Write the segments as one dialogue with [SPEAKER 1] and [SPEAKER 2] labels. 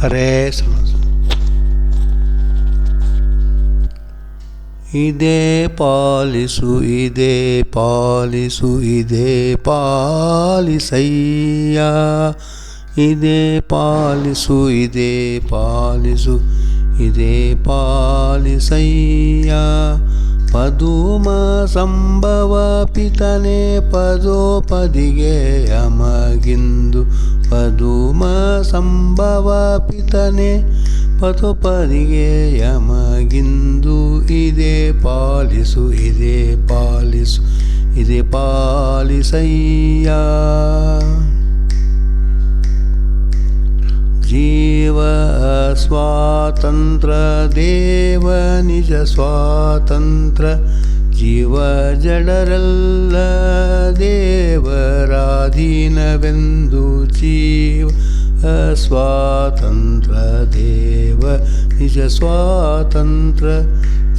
[SPEAKER 1] ಹರೇ ಶ್ರೀನಿವಾಸ ಇದೇ ಪಾಲಿಸು ಇದೇ ಪಾಲಿಸು ಇದೇ ಪಾಲಿಸಯ್ಯ ಇದೇ ಪಾಲಿಸು ಇದೇ ಪಾಲಿಸು ಇದೇ ಪಾಲಿಸಯ್ಯ ಪದುಮ ಸಂಭವ ಪಿತನೆ ಪದೋಪದಿಗೆ ಅಮಗಿಂದು ಪದುಮ ಸಂಭವ ಪಿತನೆ ಪದೋಪದಿಗೆ ಯಮಗಿಂದು ಇದೇ ಪಾಲಿಸು ಇದೇ ಪಾಲಿಸು, ಇದೇ ಪಾಲಿಸಯ್ಯ. अस्वातन्त्र देव निज स्वातन्त्र जीव जडरल्ल जडरलदेवराधीनबिन्दु जीव अस्वातन्त्रदेव निज स्वातन्त्र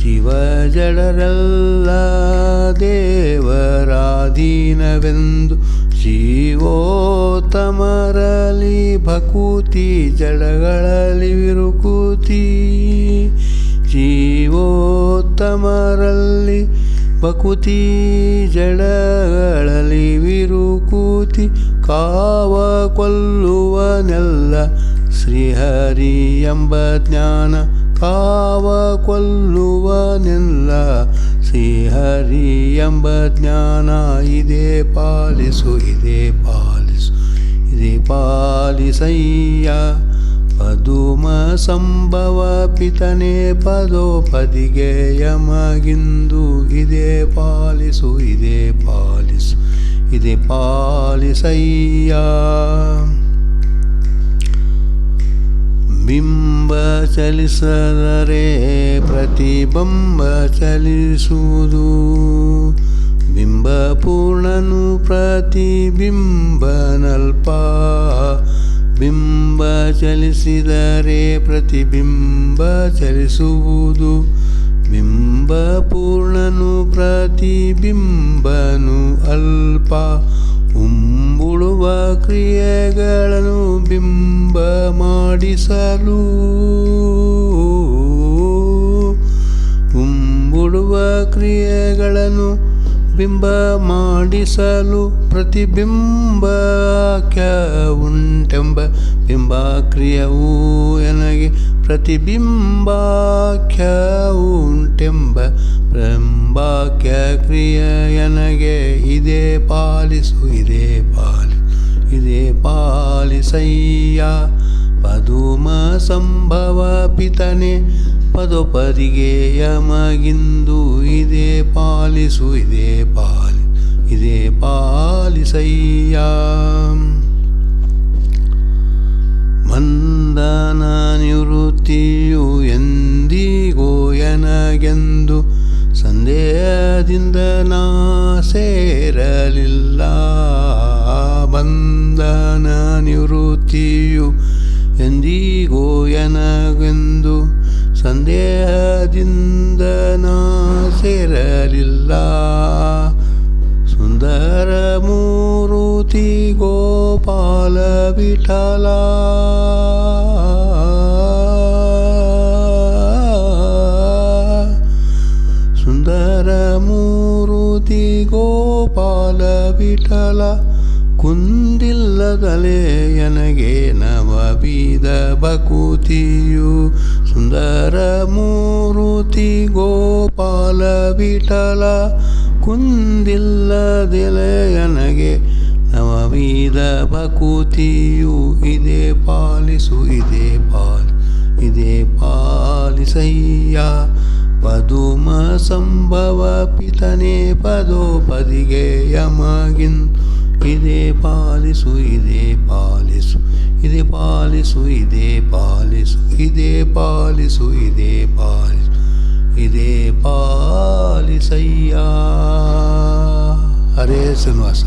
[SPEAKER 1] जीव जडरल्ल देवराधीनबिन्दु जीवोत्तमर ಜೀವೋತ್ತಮರಲಿ ಭಕೂತಿ ಜಡಗಳಲ್ಲಿ ವಿರುಕೂತಿ. ಜೀವೋತ್ತಮರಲ್ಲಿ ಬಕುತಿ ಜಡಗಳಲ್ಲಿ ವಿರುಕೂತಿ. ಕಾವ ಕೊಲ್ಲುವನೆಲ್ಲ ಶ್ರೀಹರಿ ಎಂಬ ಜ್ಞಾನ. ಕಾವ ಕೊಲ್ಲುವನೆಲ್ಲ ಶ್ರೀಹರಿ ಎಂಬ ಜ್ಞಾನ. ಇದೇ ಪಾಲಿಸು ಇದೇ ಪಾಲಿಸು. ಪಾಲಿಸಯ್ಯ. ಪದುಮ ಸಂಭವ ಪಿತನೆ ಪದೋಪದಿಗೆ ಯಮಗಿಂದು ಇದೇ ಪಾಲಿಸು ಇದೇ ಪಾಲಿಸು, ಇದೇ ಪಾಲಿಸಯ್ಯ. ಬಿಂಬ ಚಲಿಸದರೆ ಪ್ರತಿಬಿಂಬ ಚಲಿಸುವುದು. ಬಿಂಬ ಪೂರ್ಣನು ಪ್ರತಿಬಿಂಬನಲ್ಪ. ಬಿಂಬ ಚಲಿಸಿದರೆ ಪ್ರತಿಬಿಂಬ ಚಲಿಸುವುದು. ಬಿಂಬಪೂರ್ಣನು ಪ್ರತಿಬಿಂಬನು ಅಲ್ಪ. ಉಂಬುಳುವ ಕ್ರಿಯೆಗಳನ್ನು ಬಿಂಬ ಮಾಡಿಸಲು ಬಿಂಬ ಮಾಡಿಸಲು ಪ್ರತಿಬಿಂಬಕ್ಯ ಉಂಟೆಂಬ ಬಿಂಬಾಕ್ರಿಯವು ನನಗೆ ಪ್ರತಿಬಿಂಬಾಖ್ಯ ಉಂಟೆಂಬ ಬಿಂಬಾಖ್ಯ ಕ್ರಿಯ ನನಗೆ ಇದೇ ಪಾಲಿಸು, ಇದೇ ಪಾಲಿ, ಇದೇ ಪಾಲಿಸಯ್ಯ. ಪದುಮ ಸಂಭವ ಪಿತನೆ ಪದೋಪದಿಗೆ ಯಮಗಿಂದು ಇದೇ ಪಾಲಿಸು, ಇದೇ ಪಾಲಿ, ಇದೇ ಪಾಲಿಸಯ್ಯ. ಮಂದನ ನಿವೃತ್ತಿಯು ಎಂದಿಗೋ ಎನಗೆಂದು ಸಂದೇಹದಿಂದ ನಾ ಸೇರಲಿಲ್ಲ. ಬಂಧನ ನಿವೃತ್ತಿಯು ಸಂದೇಹದಿಂದ ನಾ ಸೇರಲಿಲ್ಲ. ಸುಂದರ ಮೂರುತಿ ಗೋಪಾಲ ವಿಠಲ. ಸುಂದರ ಮೂರುತಿ ಗೋಪಾಲ ವಿಠಲ. ಕುಂದಿಲ್ಲದಲೇ ನನಗೆ ಬೀದ ಬಕುತಿಯು ಸುಂದರ ಮೂರುತಿ ಗೋಪಾಲ ವಿಠಲ ಕುಂದಿಲ್ಲ ನನಗೆ ಭಕುತಿಯು ಇದೇ ಪಾಲಿಸು, ಇದೆ ಪಾಲಿ, ಇದೆ ಪಾಲಿಸಯ್ಯ. ಪದುಮ ಸಂಭವ ಪಿತನೆ ಪದೋಪದಿಗೆ ಯಮಗಿನ್ ಇದೇ ಪಾಲಿಸು ಇದೇ ಪಾಲಿಸು ಇದೇ ಪಾಲಿಸು ಇದೇ ಪಾಲಿಸು ಇದೇ ಪಾಲಿಸು ಇದೇ ಪಾಲಿಸು ಇದೇ ಪಾಲಿಸಯ್ಯ ಹರೇ ಶ್ರೀನಿವಾಸ